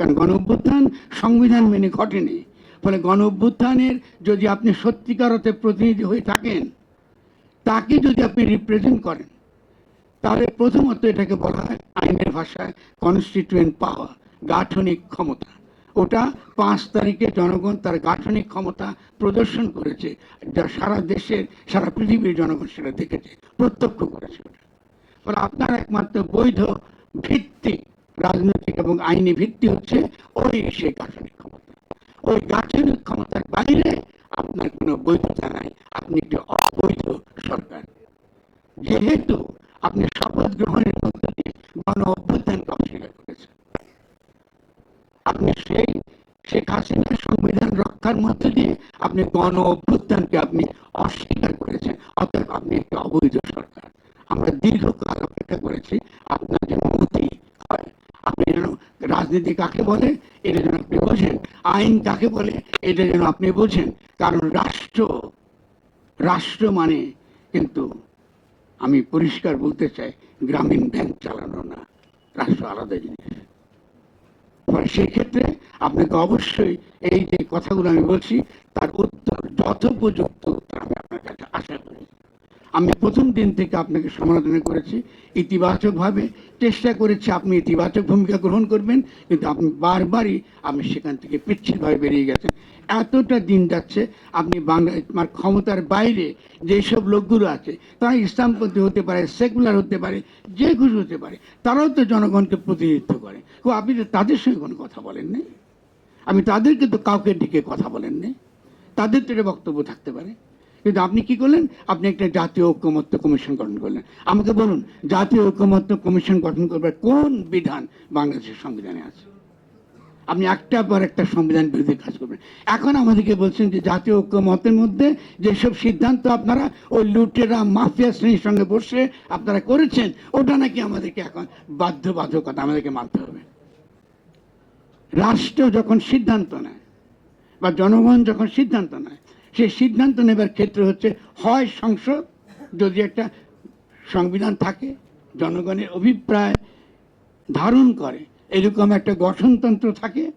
কারণ গণ অভ্যুত্থান সংবিধান মেনে ঘটেনি। ফলে গণ অভ্যুত্থানের যদি আপনি সত্যিকার প্রতিনিধি হয়ে থাকেন, তাকে যদি আপনি রিপ্রেজেন্ট করেন, তাহলে প্রথমত এটাকে বলা হয় আইনের ভাষায় কনস্টিটিউয়েন্ট পাওয়ার গাঠনিক ক্ষমতা। ওটা পাঁচ তারিখে জনগণ তার গাঠনিক ক্ষমতা প্রদর্শন করেছে, যা সারা দেশের, সারা পৃথিবীর জনগণ সেটা দেখেছে, প্রত্যক্ষ করেছে ওটা। ফলে আপনার একমাত্র বৈধ ভিত্তি রাজনৈতিক এবং আইনি ভিত্তি হচ্ছে ওই সেই গাঠনিক ক্ষমতা। ওই গাঠনিক ক্ষমতার বাইরে আপনার কোনো বৈধতা নাই। আপনি একটি অবৈধ সরকার। যেহেতু আপনি শপথ গ্রহণের মধ্য দিয়ে গণ অভ্যুত্থানকে অস্বীকার করেছেন, আপনি সেই শেখ হাসিনার সংবিধান রক্ষার মধ্য দিয়ে আপনি গণ অভ্যুত্থানকে আপনি অস্বীকার করেছেন, অতএব আপনি একটি অবৈধ সরকার। আমরা দীর্ঘকাল অপেক্ষা করেছি আপনার যেন মতি রাজনীতি কাকে বলে, এটা যেন আপনি বোঝেন। আইন কাকে বলে, এটা যেন আপনি বোঝেন। কারণ রাষ্ট্র রাষ্ট্র মানে কিন্তু, আমি পরিষ্কার বলতে চাই, গ্রামীণ ব্যাংক চালানো না, রাষ্ট্র আলাদা জিনিস। ফলে সেক্ষেত্রে আপনাকে অবশ্যই এই যে কথাগুলো আমি বলছি, তার উত্তর যথোপযুক্ত উত্তর আমি আপনার কাছে আশা করি। আমি প্রথম দিন থেকে আপনাকে সমালোচনা করেছি, ইতিবাচকভাবে চেষ্টা করেছি, আপনি ইতিবাচক ভূমিকা গ্রহণ করবেন, কিন্তু আপনি বারবারই আপনি সেখান থেকে পিচ্ছিলভাবে বেরিয়ে গেছেন। এতটা দিন যাচ্ছে, আপনি বাংলা ক্ষমতার বাইরে যেসব লোকগুলো আছে, তারা ইসলামপন্থী হতে পারে, সেকুলার হতে পারে, যে কিছু হতে পারে, তারাও তো জনগণকে প্রতিনিধিত্ব করে। ও আপনি তো তাদের সঙ্গে কোনো কথা বলেন নাই। আমি তাদেরকে তো কাউকে ডেকে কথা বলেন নাই। তাদের তো বক্তব্য থাকতে পারে। কিন্তু আপনি কি করলেন? আপনি একটা জাতীয় ঐক্যমত্য কমিশন গঠন করলেন। আমাকে বলুন, জাতীয় ঐক্যমত্য কমিশন গঠন করবার কোন বিধান বাংলাদেশের সংবিধানে আছে? আপনি একটা পর একটা সংবিধান বিরোধী কাজ করবেন। এখন আমাদেরকে বলছেন যে জাতীয় ঐক্যমতের মধ্যে যেসব সিদ্ধান্ত আপনারা ওই লুটেরা, মাফিয়া শ্রেণির সঙ্গে বসে আপনারা করেছেন, ওটা নাকি আমাদেরকে এখন বাধ্যবাধকতা, আমাদেরকে মানতে হবে। রাষ্ট্র যখন সিদ্ধান্ত নেয় বা জনগণ যখন সিদ্ধান্ত নেয় সেই সিদ্ধান্ত নেবার ক্ষেত্রে হচ্ছে, হয় সংসদ, যদি একটা সংবিধান থাকে, জনগণের অভিপ্রায় ধারণ করে, এরকম একটা গঠনতন্ত্র থাকে,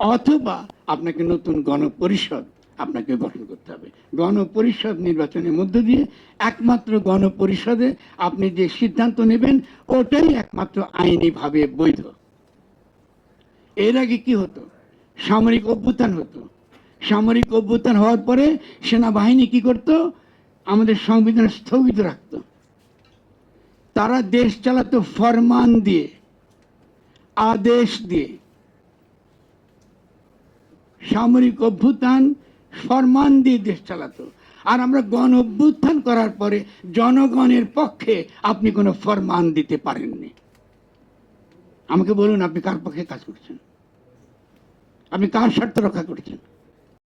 অথবা আপনাকে নতুন গণপরিষদ আপনাকে গঠন করতে হবে। গণপরিষদ নির্বাচনের মধ্য দিয়ে একমাত্র গণপরিষদে আপনি যে সিদ্ধান্ত নেবেন, ওটাই একমাত্র আইনিভাবে বৈধ। এর আগে কি হতো? সামরিক অভ্যুত্থান হতো। সামরিক অভ্যুত্থান হওয়ার পরে সেনাবাহিনী কি করত? আমাদের সংবিধান স্থগিত রাখত। তারা দেশ চালাতো ফরমান দিয়ে, আদেশ দিয়ে। সামরিক অভ্যুত্থান ফরমান দিয়ে দেশ চালাতো। আর আমরা গণ অভ্যুত্থান করার পরে জনগণের পক্ষে আপনি কোনো ফরমান দিতে পারেননি। আমাকে বলুন, আপনি কার পক্ষে কাজ করছেন? আপনি কার স্বার্থ রক্ষা করছেন?